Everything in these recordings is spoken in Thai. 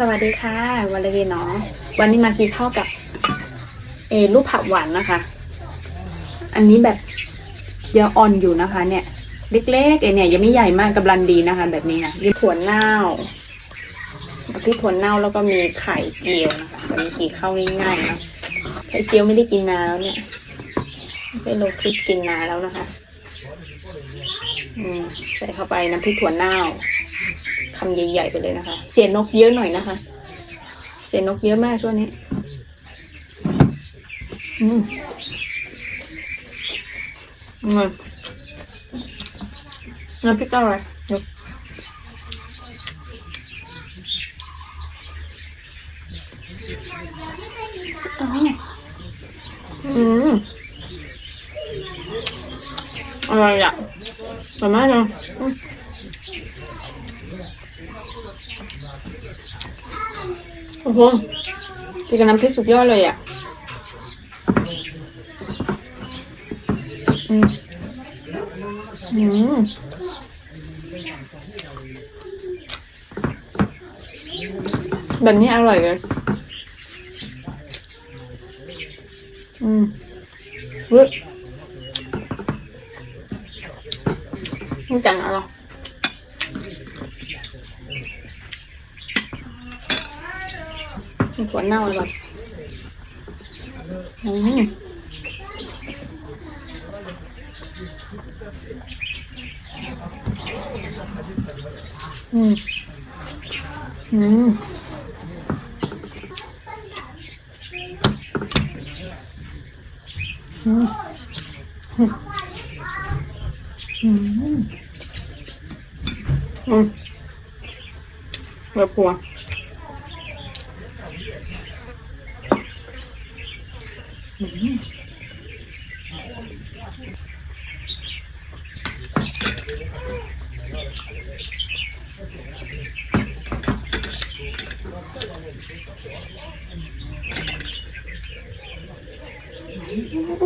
สวัสดีค่ะวันเลเนาะวันนี้มากินข้าวกับ เออลูกผักหวานนะคะ อันนี้แบบยังอ่อนอยู่นะคะ เนี่ย เล็กๆเอเนี่ยยังไม่ใหญ่มากกำลังดีนะคะ แบบนี้นะมีถั่วเน่าแล้วที่ถั่วเน่าแล้วก็มีไข่เจียวนะคะวันนี้กินข้าวง่ายๆนะไข่เจียวไม่ได้กินนานแล้วเนี่ยไม่ลงคลิปกินนานแล้วนะคะ อืมใส่เข้าไปน้ำพริกถั่วเน่าคำใหญ่ ๆ ไปเลยนะคะ เสียนกเยอะหน่อยนะคะ เสียนกเยอะมากช่วงนี้ อืมอืมน้ำพริกอร่อยอ้าว อร่อยอะอร่อยมากเลยโอ้โหกินกับน้ำพริกสุดยอดเลยอะอืมอืมแบบนี้อร่อยเลย อืมเฮ้ย นี่จังอร่อยมีถั่วเน่าเลยแบบอืมอืมอืมอืมอืม อืมแบบหัวอืม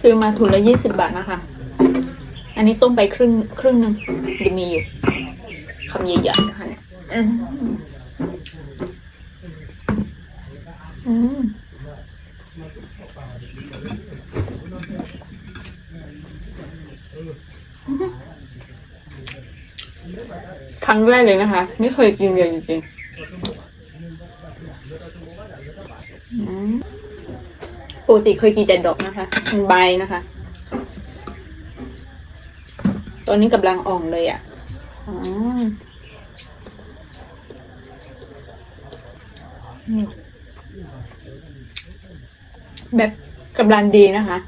ซื้อมาถุงละยี่สิบบาทนะคะ อันนี้ต้มไปครึ่งครึ่งหนึ่งยังมีอยู่คำใหญ่ๆนะคะเนี่ยอืมครั้งแรกเลยนะคะ ไม่เคยกินเลยจริงๆอืม ปกติเคยกินแต่ดอกนะคะใบนะคะ ตอนนี้กำลังอ่องเลยอะอ๋ออืมแบบกำลังดีนะคะ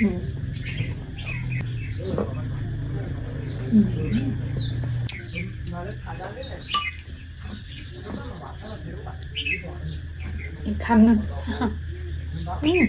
อืมอืม อีกคำหนึ่งอืม